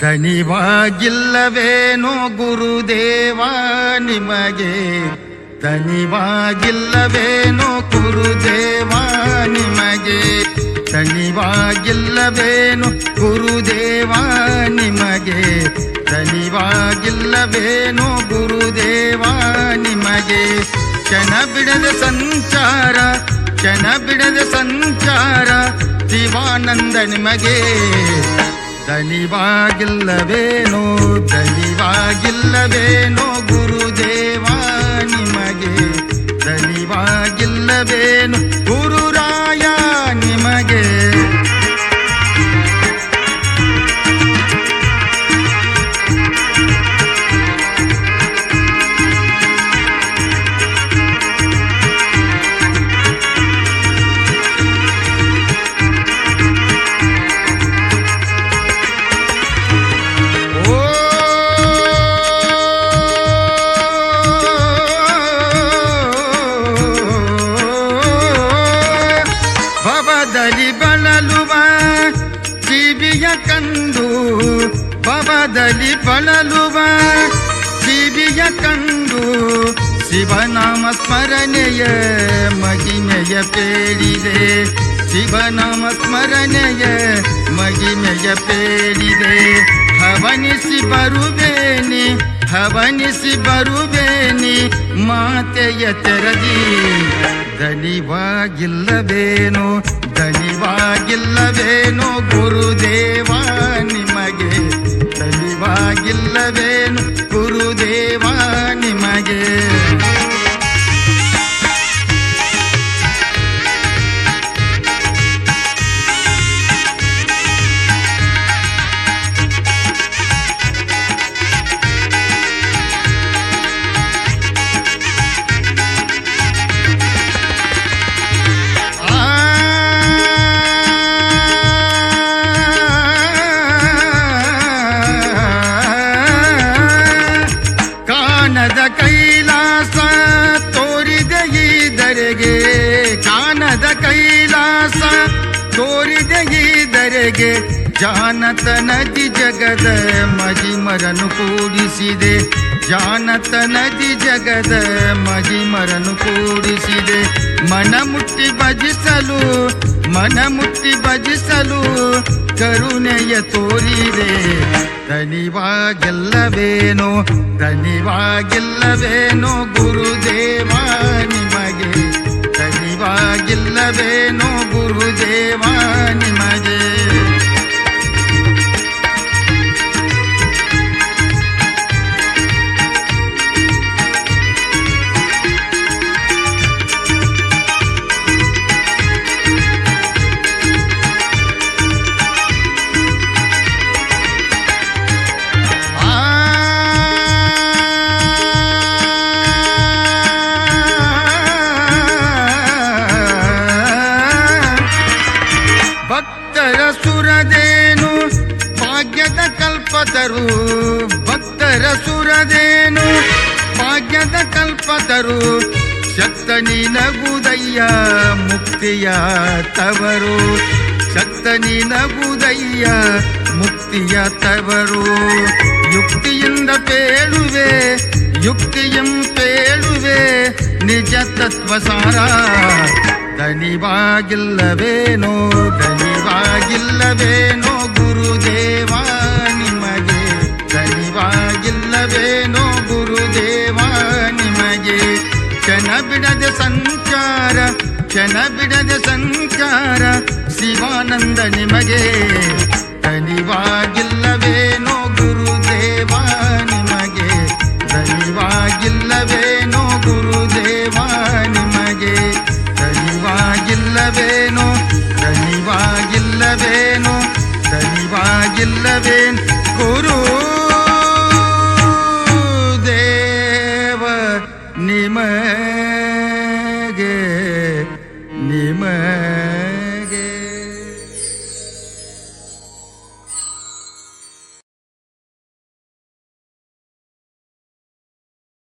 ದಣಿವಾಗಿಲ್ಲವೇನೋ ಗುರುದೇವ ನಿಮಗೆ ದಣಿವಾಗಿಲ್ಲವೇನೋ ಗುರುದೇವ ನಿಮಗೆ ದಣಿವಾಗಿಲ್ಲವೇನೋ ಗುರುದೇವ. ದನಿವಾಗಿಲ್ಲವೇನೋ ಗುರುದೇವ, ನಿಮಗೆ ಕ್ಷಣ ಬಿಡದ ಸಂಚಾರ, ಕ್ಷಣ ಬಿಡದ ಸಂಚಾರ, ಶಿವಾನಂದ ನಿಮಗೆ ದನಿವಾಗಿಲ್ಲವೇನೋ ದನಿವಾಗಿಲ್ಲವೇನೋ ಗುರುದೇವ, ನಿಮಗೆ ದನಿವಾಗಿಲ್ಲವೇನು ಜೀವಿಯ ಕಂದು ಭವದಲ್ಲಿ ಬಳಲುವ ಜೀವಿಯ ಕಂದು ಶಿವನಾಮ ಸ್ಮರಣೆಯ ಮಹಿಮೆಯ ಪೇಳಿದೆ. ಶಿವನಾಮ ಸ್ಮರಣೆಯ ಮಹಿಮೆಯ ಪೇಳಿದೆ. ಹವನಿಸಿ ಬರುವೇನಿ ಹವನಿಸಿ ಬರುವೇನಿ ಮಾತೆಯ ತೆರದಿ ದನಿವಾಗಿಲ್ಲವೇನೋ ದನಿವಾಗಿಲ್ಲವೇನೋ ಗುರುದೇವ ನಿಮಗೆ. ದಲಿವಾಗಿಲ್ಲವೇನು ಗುರುದೇವ ನಿಮಗೆ. ಕೈಲಾಸ ತೋರಿದೆ ದರೆಗೆ ಕಾನದ ಕೈಲಾಸ ತೋರಿದೆ ದರೆಗೆ ಜಾನತ ನದಿ ಜಗದ ಮಜಿಮರನು ಕೂಡಿಸಿದೆ. ಜಾನತ ನದಿ ಜಗದ ಮಜಿಮರನು ಕೂಡಿಸಿದೆ. ಮನ ಮುಟ್ಟಿ ಭಜಿಸಲು ಮನ ಮುಟ್ಟಿ ಭಜಿಸಲು ಕರುಣೆಯ ತೋರಿದೆ. ದನಿವಾಗಿಲ್ಲವೇನೋ ದನಿವಾಗಿಲ್ಲವೇನೋ ಗುರುದೇವ. ಕಲ್ಪತರು ಭಕ್ತರ ಸುರದೇನು? ಭಾಗ್ಯದ ಕಲ್ಪತರು ಶಕ್ತನಿ ನಗುದಯ್ಯ ಮುಕ್ತಿಯ ತವರು. ಶಕ್ತನಿ ನಗುದಯ್ಯ ಮುಕ್ತಿಯ ತವರು. ಯುಕ್ತಿಯಿಂದ ಪೇಳುವೆ, ಯುಕ್ತಿಯಂ ಪೇಳುವೆ, ನಿಜ ತತ್ವಸಾರ. ದನಿವಾಗಿಲ್ಲವೇನೋ ದನಿವಾಗಿಲ್ಲವೇನೋ ಬಿಡದೆ ಸಂಚಾರ, ಕ್ಷಣ ಬಿಡದೆ ಸಂಚಾರ, ಶಿವಾನಂದ ನಿಮಗೆ ತನಿವಾಗಿಲ್ಲವೇನೋ ಗುರುದೇವ ನಿಮಗೆ ತನಿವಾಗಿಲ್ಲವೇನೋ ಗುರುದೇವ ನಿಮಗೆ ತನಿವಾಗಿಲ್ಲವೇನೋ ತನಿವಾಗಿಲ್ಲವೇನೋ ದನಿವಾಗಿಲ್ಲವೇನ್ ಗುರು 美